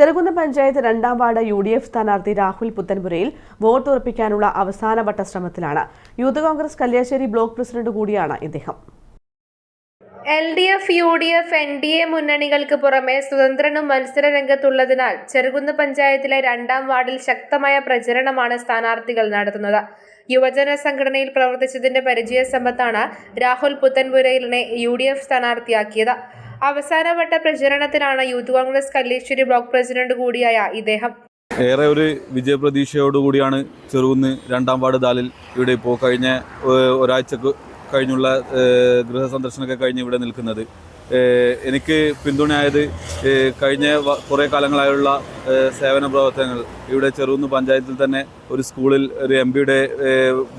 ചെറുകുന്ന പഞ്ചായത്ത് രണ്ടാം ward U D F സ്ഥാനാർത്ഥി Rahul Puthenpurayil vote ഉറപ്പിക്കാനുള്ള അവസാനവട്ട ശ്രമത്തിലാണ്. Youth Congress Kalliasseri block president കൂടിയാണ് ഇദ്ദേഹം. L D F U D F N D A മുന്നണികൾക്ക് പുറമെ സ്വതന്ത്രനും മത്സര രംഗത്തുള്ളതിനാൽ ചെറുകുന്ന് പഞ്ചായത്തിലെ രണ്ടാം വാർഡിൽ ശക്തമായ പ്രചരണമാണ് സ്ഥാനാർത്ഥികൾ നടത്തുന്നത്. യുവജന സംഘടനയിൽ പ്രവർത്തിച്ചതിന്റെ പരിചയ സമ്പത്താണ് രാഹുൽ പുത്തൻപുരയിലിനെ യു ഡി എഫ് സ്ഥാനാർത്ഥിയാക്കിയത്. അവസാനവട്ട പ്രചരണത്തിലാണ് youth Congress Kalleshwari block president കൂടിയായ ഇദ്ദേഹം. ഏറെ ഒരു വിജയപ്രതീക്ഷയോടുകൂടിയാണ് ചെറുകുന്ന് രണ്ടാം വാർഡ് ദാലിൽ ഇവിടെ ഇപ്പോൾ കഴിഞ്ഞ ഒരാഴ്ച ഒരാഴ്ചക്ക് കഴിഞ്ഞുള്ള ഗൃഹ സന്ദർശനമൊക്കെ കഴിഞ്ഞ് ഇവിടെ നിൽക്കുന്നത്. എനിക്ക് പിന്തുണയായത് കഴിഞ്ഞ കുറേ കാലങ്ങളായുള്ള സേവന പ്രവർത്തനങ്ങൾ. ഇവിടെ ചെറുകുന്ന് പഞ്ചായത്തിൽ തന്നെ ഒരു സ്കൂളിൽ ഒരു എം പിയുടെ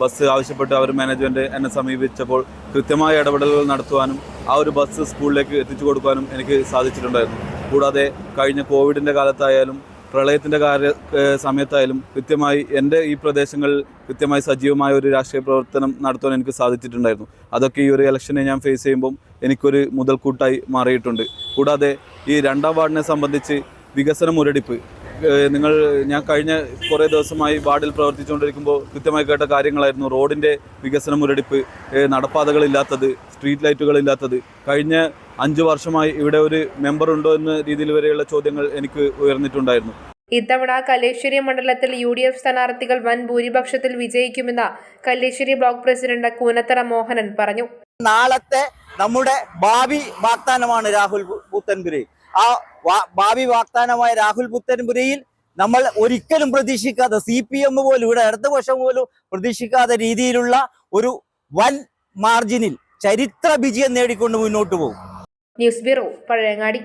ബസ് ആവശ്യപ്പെട്ട് അവർ മാനേജ്മെന്റ് എന്നെ സമീപിച്ചപ്പോൾ കൃത്യമായ ഇടപെടലുകൾ നടത്തുവാനും ആ ഒരു ബസ് സ്കൂളിലേക്ക് എത്തിച്ചു കൊടുക്കാനും എനിക്ക് സാധിച്ചിട്ടുണ്ടായിരുന്നു. കൂടാതെ കഴിഞ്ഞ കോവിഡിന്റെ കാലത്തായാലും പ്രളയത്തിന്റെ കാര്യ സമയത്തായാലും കൃത്യമായി എന്റെ ഈ പ്രദേശങ്ങളിൽ കൃത്യമായി സജീവമായ ഒരു രാഷ്ട്രീയ പ്രവർത്തനം നടത്താൻ എനിക്ക് സാധിച്ചിട്ടുണ്ടായിരുന്നു. അതൊക്കെ ഈ ഒരു ഇലക്ഷനെ ഞാൻ ഫേസ് ചെയ്യുമ്പം എനിക്കൊരു മുതൽക്കൂട്ടായി മാറിയിട്ടുണ്ട്. കൂടാതെ ഈ രണ്ടാം വാർഡിനെ സംബന്ധിച്ച് വികസന മുരടിപ്പ് നിങ്ങൾ ഞാൻ കഴിഞ്ഞ കുറേ ദിവസമായി വാർഡിൽ പ്രവർത്തിച്ചുകൊണ്ടിരിക്കുമ്പോൾ കൃത്യമായി കേട്ട കാര്യങ്ങളായിരുന്നു. റോഡിന്റെ വികസന മുരടിപ്പ് നടപ്പാതകളില്ലാത്തത് സ്ട്രീറ്റ് ലൈറ്റുകളില്ലാത്തത്. കഴിഞ്ഞ അഞ്ച് വർഷമായി ഇവിടെ ഒരു മെമ്പർ ഉണ്ടോ എന്ന രീതിയിൽ വരെയുള്ള ചോദ്യങ്ങൾ എനിക്ക് ഉയർന്നിട്ടുണ്ടായിരുന്നു. ഇത്തവണ കല്ലേശ്വരി മണ്ഡലത്തിൽ യു ഡി എഫ് സ്ഥാനാർത്ഥികൾ വൻ ഭൂരിപക്ഷത്തിൽ വിജയിക്കുമെന്ന് കല്ലേശ്വരി ബ്ലോക്ക് പ്രസിഡന്റ് കൂനത്തറ മോഹനൻ പറഞ്ഞു. നാളത്തെ നമ്മുടെ ഭാവി വാഗ്ദാനമാണ് രാഹുൽ പുത്തൻപുരി പുത്തൻപുരയിൽ ആ ഭാവി വാഗ്ദാനമായ രാഹുൽ പുത്തൻപുരിയിൽ നമ്മൾ ഒരിക്കലും പ്രതീക്ഷിക്കാതെ സി പി എം പോലും ഇവിടെ ഇടതുപക്ഷം പോലും പ്രതീക്ഷിക്കാത്ത രീതിയിലുള്ള ഒരു വൻ മാർജിനിൽ ചരിത്ര വിജയം നേടിക്കൊണ്ട് മുന്നോട്ട് പോകും. News bureau Pazhayangadi.